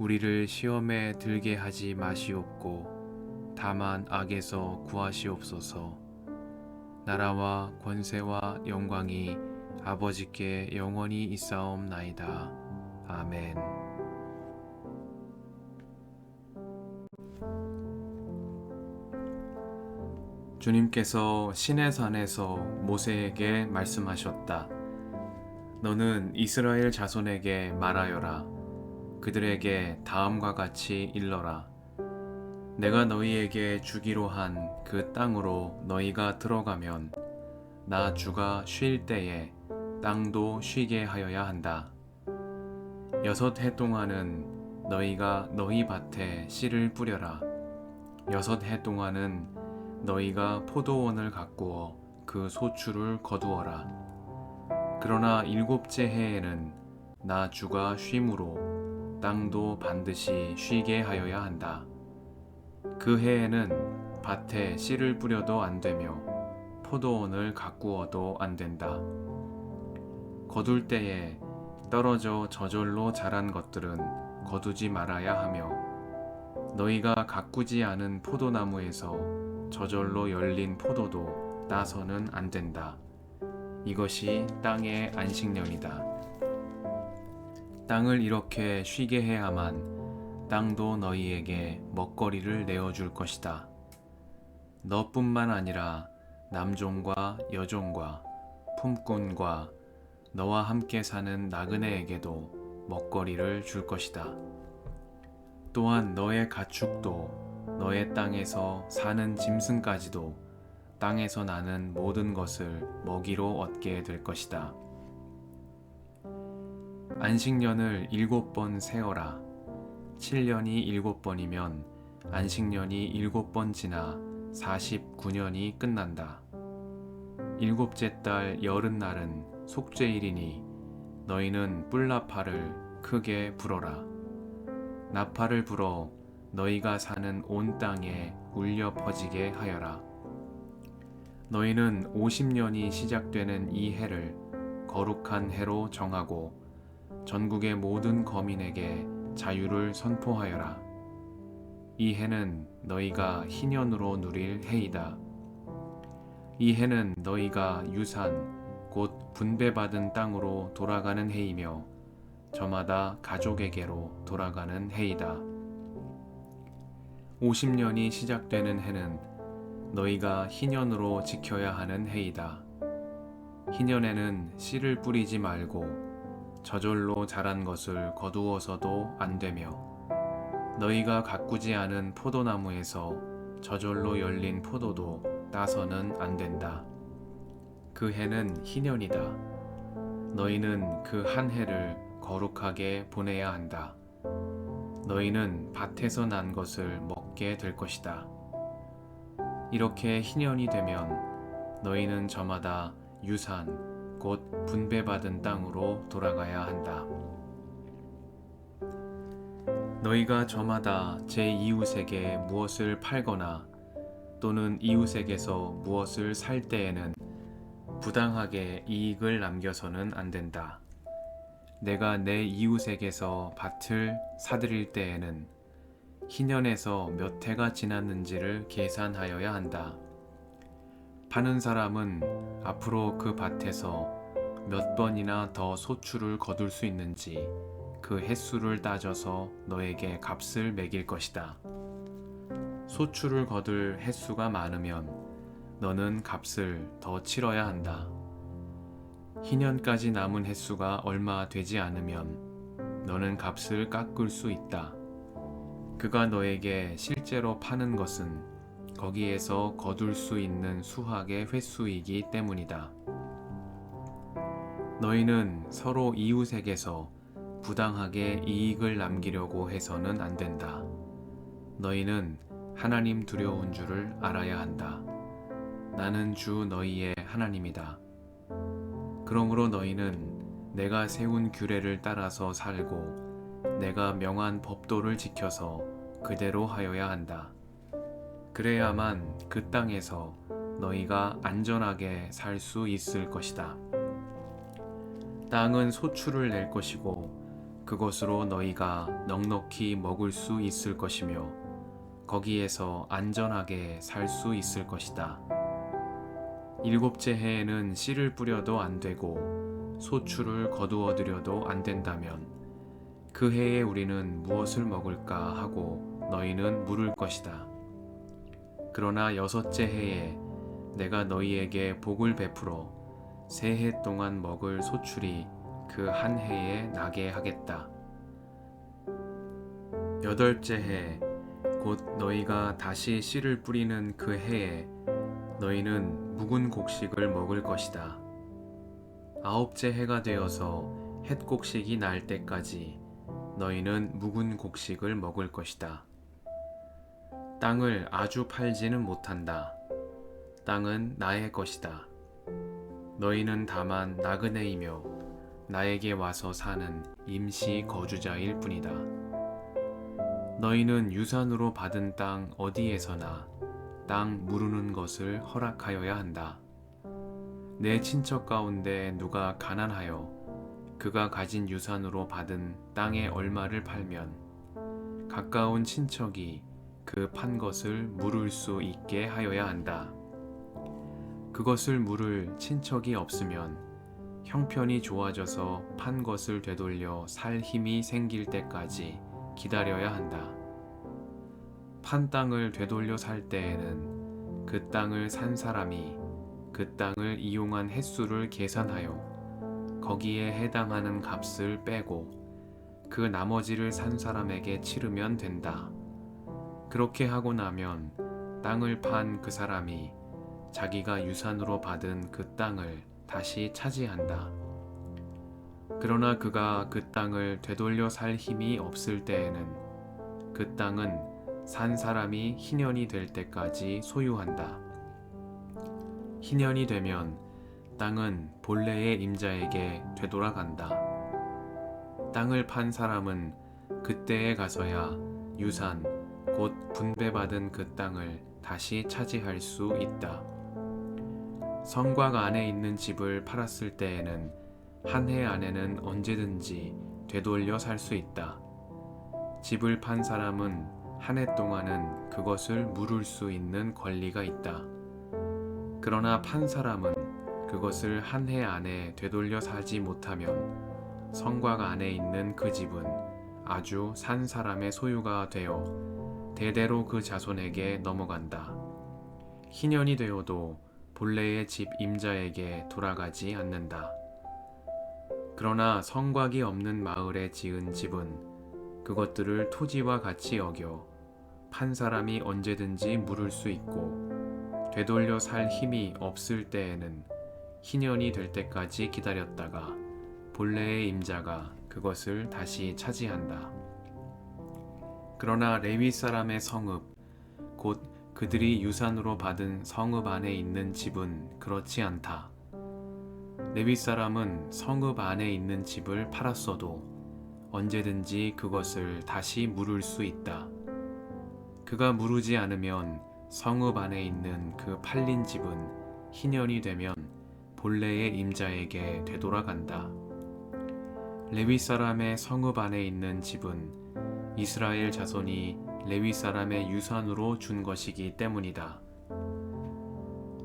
우리를 시험에 들게 하지 마시옵고 다만 악에서 구하시옵소서. 나라와 권세와 영광이 아버지께 영원히 있사옵나이다. 아멘. 주님께서 시내산에서 모세에게 말씀하셨다. 너는 이스라엘 자손에게 말하여라. 그들에게 다음과 같이 일러라. 내가 너희에게 주기로 한 그 땅으로 너희가 들어가면 나 주가 쉴 때에 땅도 쉬게 하여야 한다. 여섯 해 동안은 너희가 너희 밭에 씨를 뿌려라. 여섯 해 동안은 너희가 포도원을 가꾸어 그 소출을 거두어라. 그러나 일곱째 해에는 나 주가 쉼으로 땅도 반드시 쉬게 하여야 한다. 그 해에는 밭에 씨를 뿌려도 안 되며 포도원을 가꾸어도 안 된다. 거둘 때에 떨어져 저절로 자란 것들은 거두지 말아야 하며 너희가 가꾸지 않은 포도나무에서 저절로 열린 포도도 따서는 안 된다. 이것이 땅의 안식년이다. 땅을 이렇게 쉬게 해야만 땅도 너희에게 먹거리를 내어줄 것이다. 너뿐만 아니라 남종과 여종과 품꾼과 너와 함께 사는 나그네에게도 먹거리를 줄 것이다. 또한 너의 가축도 너의 땅에서 사는 짐승까지도 땅에서 나는 모든 것을 먹이로 얻게 될 것이다. 안식년을 일곱 번 세어라. 7년이 일곱 번이면 안식년이 일곱 번 지나 49년이 끝난다. 일곱째 달 여름날은 속죄일이니 너희는 뿔나파를 크게 불어라. 나파를 불어 너희가 사는 온 땅에 울려 퍼지게 하여라. 너희는 50년이 시작되는 이 해를 거룩한 해로 정하고 전국의 모든 거민에게 자유를 선포하여라. 이 해는 너희가 희년으로 누릴 해이다. 이 해는 너희가 유산, 곧 분배받은 땅으로 돌아가는 해이며 저마다 가족에게로 돌아가는 해이다. 50년이 시작되는 해는 너희가 희년으로 지켜야 하는 해이다. 희년에는 씨를 뿌리지 말고 저절로 자란 것을 거두어서도 안 되며 너희가 가꾸지 않은 포도나무에서 저절로 열린 포도도 따서는 안 된다. 그 해는 희년이다. 너희는 그 한 해를 거룩하게 보내야 한다. 너희는 밭에서 난 것을 먹게 될 것이다. 이렇게 희년이 되면 너희는 저마다 유산, 곧 분배받은 땅으로 돌아가야 한다. 너희가 저마다 제 이웃에게 무엇을 팔거나 또는 이웃에게서 무엇을 살 때에는 부당하게 이익을 남겨서는 안 된다. 내가 내 이웃에게서 밭을 사들일 때에는 희년에서 몇 해가 지났는지를 계산하여야 한다. 파는 사람은 앞으로 그 밭에서 몇 번이나 더 소출을 거둘 수 있는지 그 횟수를 따져서 너에게 값을 매길 것이다. 소출을 거둘 횟수가 많으면 너는 값을 더 치러야 한다. 희년까지 남은 횟수가 얼마 되지 않으면 너는 값을 깎을 수 있다. 그가 너에게 실제로 파는 것은 거기에서 거둘 수 있는 수학의 횟수이기 때문이다. 너희는 서로 이웃에게서 부당하게 이익을 남기려고 해서는 안 된다. 너희는 하나님 두려운 줄을 알아야 한다. 나는 주 너희의 하나님이다. 그러므로 너희는 내가 세운 규례를 따라서 살고 내가 명한 법도를 지켜서 그대로 하여야 한다. 그래야만 그 땅에서 너희가 안전하게 살 수 있을 것이다. 땅은 소출을 낼 것이고 그것으로 너희가 넉넉히 먹을 수 있을 것이며 거기에서 안전하게 살 수 있을 것이다. 일곱째 해에는 씨를 뿌려도 안 되고 소출을 거두어 들여도 안 된다면 그 해에 우리는 무엇을 먹을까 하고 너희는 물을 것이다. 그러나 여섯째 해에 내가 너희에게 복을 베풀어 세 해 동안 먹을 소출이 그 한 해에 나게 하겠다. 여덟째 해 곧 너희가 다시 씨를 뿌리는 그 해에 너희는 묵은 곡식을 먹을 것이다. 아홉째 해가 되어서 햇 곡식이 날 때까지 너희는 묵은 곡식을 먹을 것이다. 땅을 아주 팔지는 못한다. 땅은 나의 것이다. 너희는 다만 나그네이며 나에게 와서 사는 임시 거주자일 뿐이다. 너희는 유산으로 받은 땅 어디에서나 땅 무르는 것을 허락하여야 한다. 내 친척 가운데 누가 가난하여 그가 가진 유산으로 받은 땅의 얼마를 팔면 가까운 친척이 그 판 것을 물을 수 있게 하여야 한다. 그것을 물을 친척이 없으면 형편이 좋아져서 판 것을 되돌려 살 힘이 생길 때까지 기다려야 한다. 판 땅을 되돌려 살 때에는 그 땅을 산 사람이 그 땅을 이용한 횟수를 계산하여 거기에 해당하는 값을 빼고 그 나머지를 산 사람에게 치르면 된다. 그렇게 하고 나면 땅을 판 그 사람이 자기가 유산으로 받은 그 땅을 다시 차지한다. 그러나 그가 그 땅을 되돌려 살 힘이 없을 때에는 그 땅은 산 사람이 희년이 될 때까지 소유한다. 희년이 되면 땅은 본래의 임자에게 되돌아간다. 땅을 판 사람은 그때에 가서야 유산, 곧 분배받은 그 땅을 다시 차지할 수 있다. 성곽 안에 있는 집을 팔았을 때에는 한 해 안에는 언제든지 되돌려 살 수 있다. 집을 판 사람은 한 해 동안은 그것을 물을 수 있는 권리가 있다. 그러나 판 사람은 그것을 한 해 안에 되돌려 사지 못하면 성곽 안에 있는 그 집은 아주 산 사람의 소유가 되어 대대로 그 자손에게 넘어간다. 희년이 되어도 본래의 집 임자에게 돌아가지 않는다. 그러나 성곽이 없는 마을에 지은 집은 그것들을 토지와 같이 여겨 판 사람이 언제든지 물을 수 있고 되돌려 살 힘이 없을 때에는 희년이 될 때까지 기다렸다가 본래의 임자가 그것을 다시 차지한다. 그러나 레위 사람의 성읍 곧 그들이 유산으로 받은 성읍 안에 있는 집은 그렇지 않다. 레위 사람은 성읍 안에 있는 집을 팔았어도 언제든지 그것을 다시 물을 수 있다. 그가 무르지 않으면 성읍 안에 있는 그 팔린 집은 희년이 되면 본래의 임자에게 되돌아간다. 레위 사람의 성읍 안에 있는 집은 이스라엘 자손이 레위 사람의 유산으로 준 것이기 때문이다.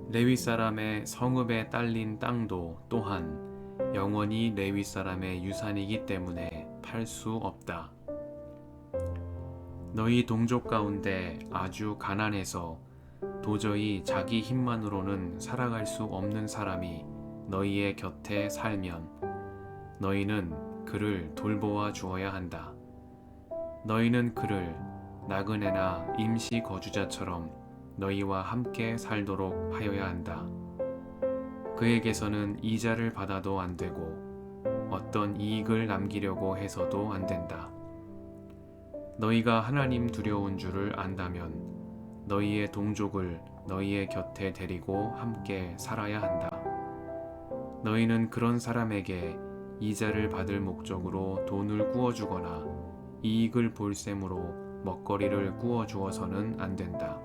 레위 사람의 성읍에 딸린 땅도 또한 영원히 레위 사람의 유산이기 때문에 팔 수 없다. 너희 동족 가운데 아주 가난해서 도저히 자기 힘만으로는 살아갈 수 없는 사람이 너희의 곁에 살면 너희는 그를 돌보아 주어야 한다. 너희는 그를 나그네나 임시 거주자처럼 너희와 함께 살도록 하여야 한다. 그에게서는 이자를 받아도 안 되고 어떤 이익을 남기려고 해서도 안 된다. 너희가 하나님 두려운 줄을 안다면 너희의 동족을 너희의 곁에 데리고 함께 살아야 한다. 너희는 그런 사람에게 이자를 받을 목적으로 돈을 구워주거나 이익을 볼 셈으로 먹거리를 구워주어서는 안 된다.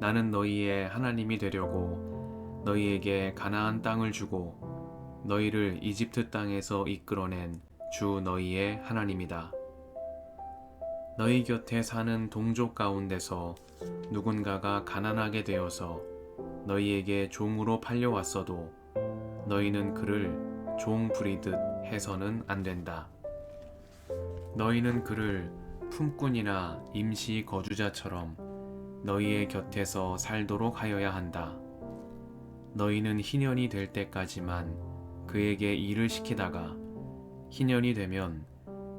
나는 너희의 하나님이 되려고 너희에게 가나안 땅을 주고 너희를 이집트 땅에서 이끌어낸 주 너희의 하나님이다. 너희 곁에 사는 동족 가운데서 누군가가 가난하게 되어서 너희에게 종으로 팔려왔어도 너희는 그를 종 부리듯 해서는 안 된다. 너희는 그를 품꾼이나 임시 거주자처럼 너희의 곁에서 살도록 하여야 한다. 너희는 희년이 될 때까지만 그에게 일을 시키다가 희년이 되면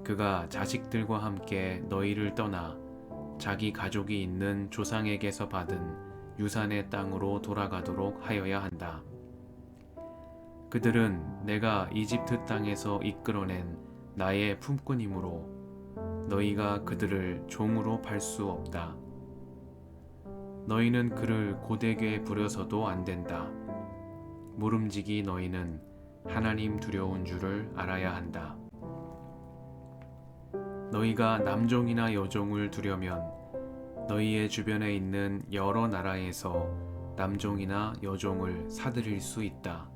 그가 자식들과 함께 너희를 떠나 자기 가족이 있는 조상에게서 받은 유산의 땅으로 돌아가도록 하여야 한다. 그들은 내가 이집트 땅에서 이끌어낸 나의 품꾼이므로 너희가 그들을 종으로 팔 수 없다. 너희는 그를 고되게 부려서도 안 된다. 모름지기 너희는 하나님 두려운 줄을 알아야 한다. 너희가 남종이나 여종을 두려면 너희의 주변에 있는 여러 나라에서 남종이나 여종을 사들일 수 있다.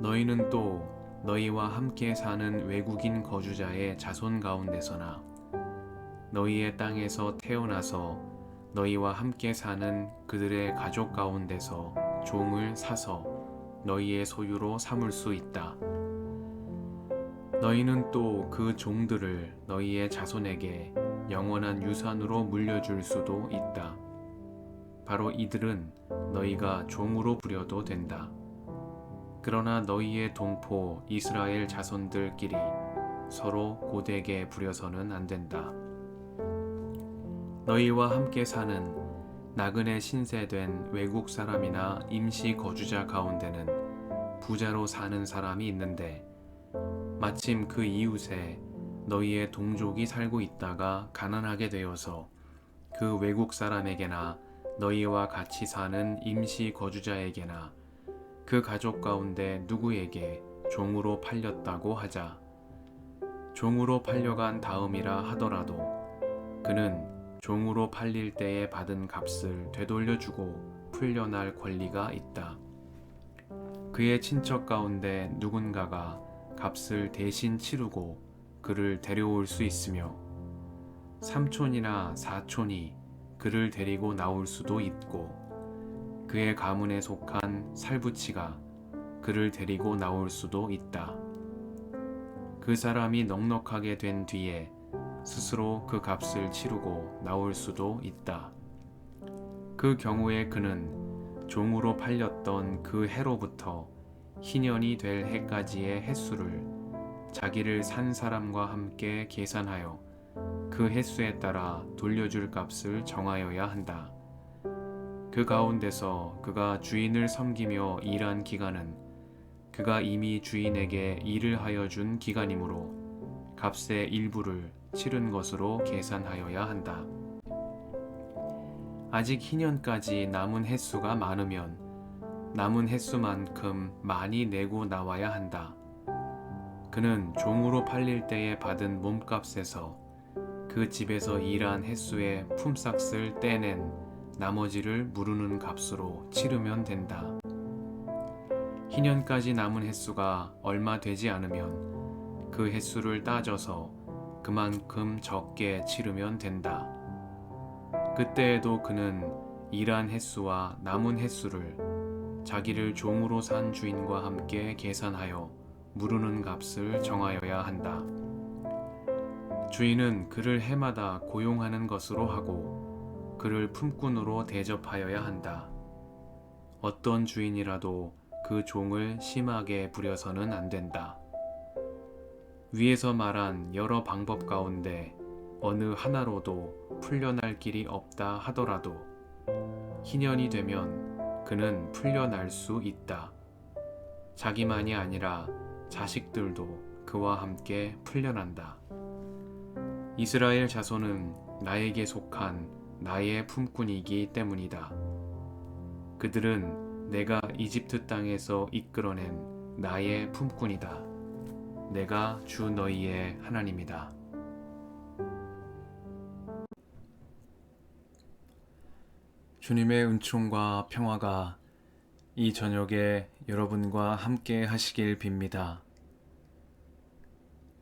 너희는 또 너희와 함께 사는 외국인 거주자의 자손 가운데서나 너희의 땅에서 태어나서 너희와 함께 사는 그들의 가족 가운데서 종을 사서 너희의 소유로 삼을 수 있다. 너희는 또 그 종들을 너희의 자손에게 영원한 유산으로 물려줄 수도 있다. 바로 이들은 너희가 종으로 부려도 된다. 그러나 너희의 동포 이스라엘 자손들끼리 서로 고되게 부려서는 안 된다. 너희와 함께 사는 나그네 신세된 외국 사람이나 임시 거주자 가운데는 부자로 사는 사람이 있는데 마침 그 이웃에 너희의 동족이 살고 있다가 가난하게 되어서 그 외국 사람에게나 너희와 같이 사는 임시 거주자에게나 그 가족 가운데 누구에게 종으로 팔렸다고 하자. 종으로 팔려간 다음이라 하더라도 그는 종으로 팔릴 때에 받은 값을 되돌려주고 풀려날 권리가 있다. 그의 친척 가운데 누군가가 값을 대신 치르고 그를 데려올 수 있으며 삼촌이나 사촌이 그를 데리고 나올 수도 있고 그의 가문에 속한 살부치가 그를 데리고 나올 수도 있다. 그 사람이 넉넉하게 된 뒤에 스스로 그 값을 치르고 나올 수도 있다. 그 경우에 그는 종으로 팔렸던 그 해로부터 희년이 될 해까지의 횟수를 자기를 산 사람과 함께 계산하여 그 횟수에 따라 돌려줄 값을 정하여야 한다. 그 가운데서 그가 주인을 섬기며 일한 기간은 그가 이미 주인에게 일을 하여 준 기간이므로 값의 일부를 치른 것으로 계산하여야 한다. 아직 희년까지 남은 횟수가 많으면 남은 횟수만큼 많이 내고 나와야 한다. 그는 종으로 팔릴 때에 받은 몸값에서 그 집에서 일한 횟수의 품삯을 떼낸 나머지를 무르는 값으로 치르면 된다. 희년까지 남은 횟수가 얼마 되지 않으면 그 횟수를 따져서 그만큼 적게 치르면 된다. 그때에도 그는 일한 횟수와 남은 횟수를 자기를 종으로 산 주인과 함께 계산하여 무르는 값을 정하여야 한다. 주인은 그를 해마다 고용하는 것으로 하고 그를 품꾼으로 대접하여야 한다. 어떤 주인이라도 그 종을 심하게 부려서는 안 된다. 위에서 말한 여러 방법 가운데 어느 하나로도 풀려날 길이 없다 하더라도 희년이 되면 그는 풀려날 수 있다. 자기만이 아니라 자식들도 그와 함께 풀려난다. 이스라엘 자손은 나에게 속한 나의 품꾼이기 때문이다. 그들은 내가 이집트 땅에서 이끌어낸 나의 품꾼이다. 내가 주 너희의 하나님이다. 주님의 은총과 평화가 이 저녁에 여러분과 함께 하시길 빕니다.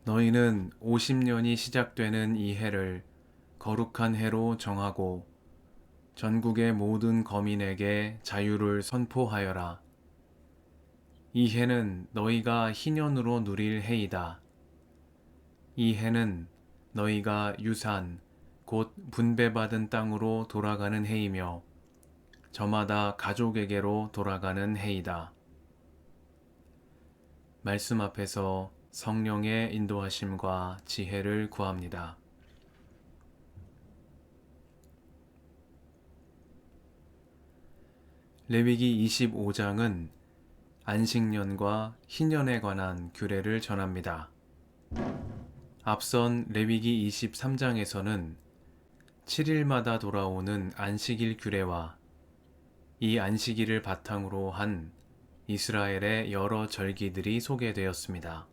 너희는 50년이 시작되는 이 해를 거룩한 해로 정하고 전국의 모든 거민에게 자유를 선포하여라. 이 해는 너희가 희년으로 누릴 해이다. 이 해는 너희가 유산, 곧 분배받은 땅으로 돌아가는 해이며 저마다 가족에게로 돌아가는 해이다. 말씀 앞에서 성령의 인도하심과 지혜를 구합니다. 레위기 25장은 안식년과 희년에 관한 규례를 전합니다. 앞선 레위기 23장에서는 7일마다 돌아오는 안식일 규례와 이 안식일을 바탕으로 한 이스라엘의 여러 절기들이 소개되었습니다.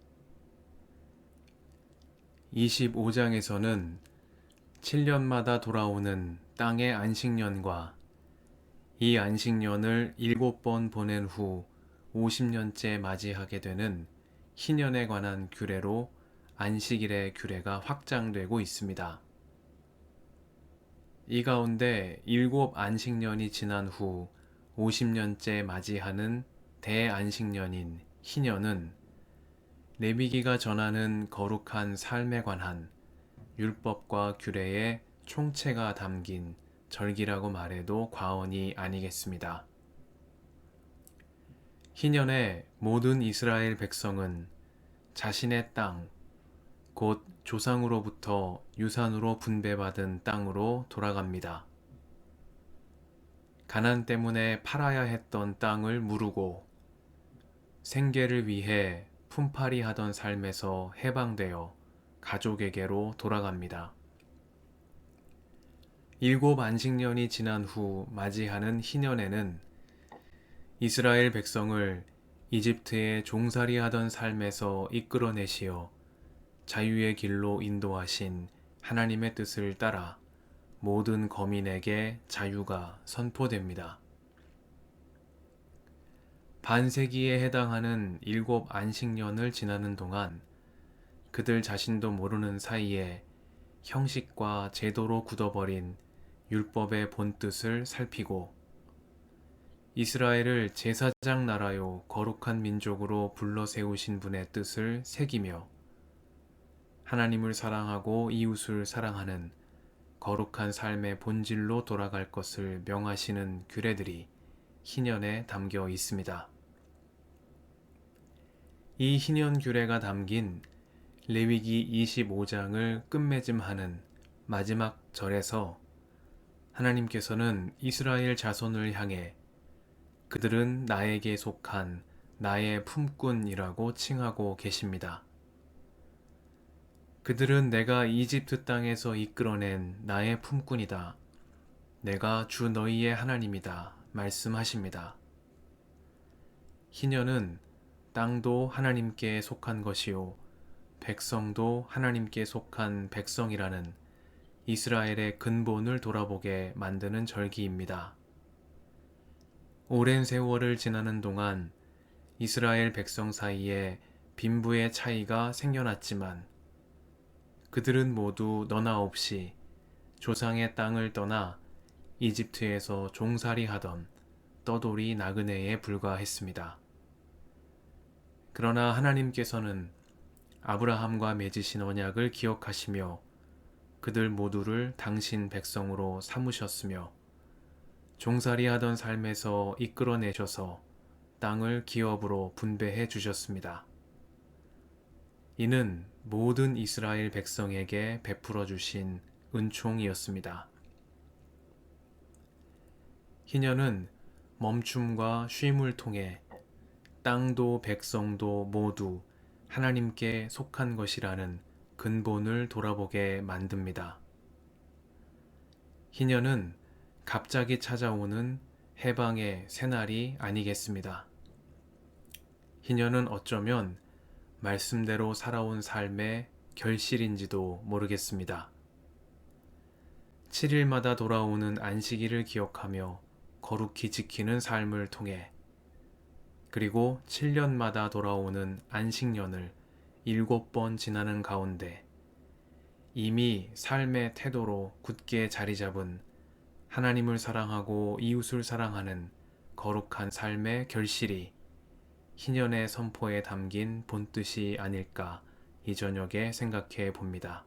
25장에서는 7년마다 돌아오는 땅의 안식년과 이 안식년을 7번 보낸 후 50년째 맞이하게 되는 희년에 관한 규례로 안식일의 규례가 확장되고 있습니다. 이 가운데 일곱 안식년이 지난 후 50년째 맞이하는 대안식년인 희년은 레위기가 전하는 거룩한 삶에 관한 율법과 규례의 총체가 담긴 절기라고 말해도 과언이 아니겠습니다. 희년에 모든 이스라엘 백성은 자신의 땅, 곧 조상으로부터 유산으로 분배받은 땅으로 돌아갑니다. 가난 때문에 팔아야 했던 땅을 무르고 생계를 위해 품팔이 하던 삶에서 해방되어 가족에게로 돌아갑니다. 일곱 안식년이 지난 후 맞이하는 희년에는 이스라엘 백성을 이집트의 종살이 하던 삶에서 이끌어내시어 자유의 길로 인도하신 하나님의 뜻을 따라 모든 거민에게 자유가 선포됩니다. 반세기에 해당하는 일곱 안식년을 지나는 동안 그들 자신도 모르는 사이에 형식과 제도로 굳어버린 율법의 본뜻을 살피고 이스라엘을 제사장 나라요 거룩한 민족으로 불러 세우신 분의 뜻을 새기며 하나님을 사랑하고 이웃을 사랑하는 거룩한 삶의 본질로 돌아갈 것을 명하시는 규례들이 희년에 담겨 있습니다. 이 희년 규례가 담긴 레위기 25장을 끝맺음하는 마지막 절에서 하나님께서는 이스라엘 자손을 향해 그들은 나에게 속한 나의 품꾼이라고 칭하고 계십니다. 그들은 내가 이집트 땅에서 이끌어낸 나의 품꾼이다. 내가 주 너희의 하나님이다. 말씀하십니다. 희년은 땅도 하나님께 속한 것이요. 백성도 하나님께 속한 백성이라는 이스라엘의 근본을 돌아보게 만드는 절기입니다. 오랜 세월을 지나는 동안 이스라엘 백성 사이에 빈부의 차이가 생겨났지만 그들은 모두 너나 없이 조상의 땅을 떠나 이집트에서 종살이 하던 떠돌이 나그네에 불과했습니다. 그러나 하나님께서는 아브라함과 맺으신 언약을 기억하시며 그들 모두를 당신 백성으로 삼으셨으며 종살이 하던 삶에서 이끌어내셔서 땅을 기업으로 분배해 주셨습니다. 이는 모든 이스라엘 백성에게 베풀어 주신 은총이었습니다. 희년은 멈춤과 쉼을 통해 땅도 백성도 모두 하나님께 속한 것이라는 근본을 돌아보게 만듭니다. 희년은 갑자기 찾아오는 해방의 새날이 아니겠습니다. 희년은 어쩌면 말씀대로 살아온 삶의 결실인지도 모르겠습니다. 7일마다 돌아오는 안식일을 기억하며 거룩히 지키는 삶을 통해 그리고 7년마다 돌아오는 안식년을 일곱 번 지나는 가운데 이미 삶의 태도로 굳게 자리 잡은 하나님을 사랑하고 이웃을 사랑하는 거룩한 삶의 결실이 희년의 선포에 담긴 본뜻이 아닐까 이 저녁에 생각해 봅니다.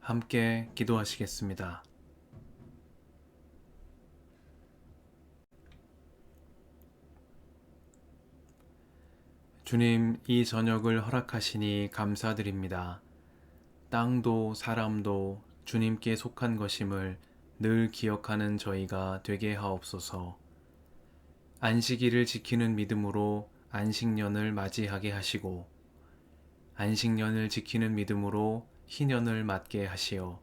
함께 기도하시겠습니다. 주님, 이 저녁을 허락하시니 감사드립니다. 땅도 사람도 주님께 속한 것임을 늘 기억하는 저희가 되게 하옵소서. 안식일을 지키는 믿음으로 안식년을 맞이하게 하시고, 안식년을 지키는 믿음으로 희년을 맞게 하시어,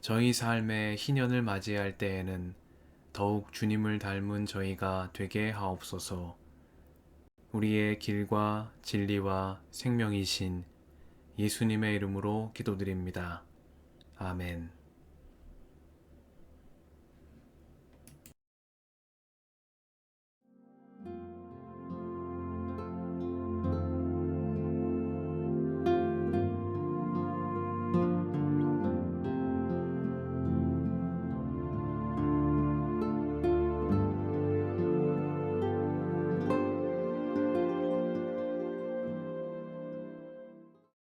저희 삶의 희년을 맞이할 때에는 더욱 주님을 닮은 저희가 되게 하옵소서. 우리의 길과 진리와 생명이신 예수님의 이름으로 기도드립니다. 아멘.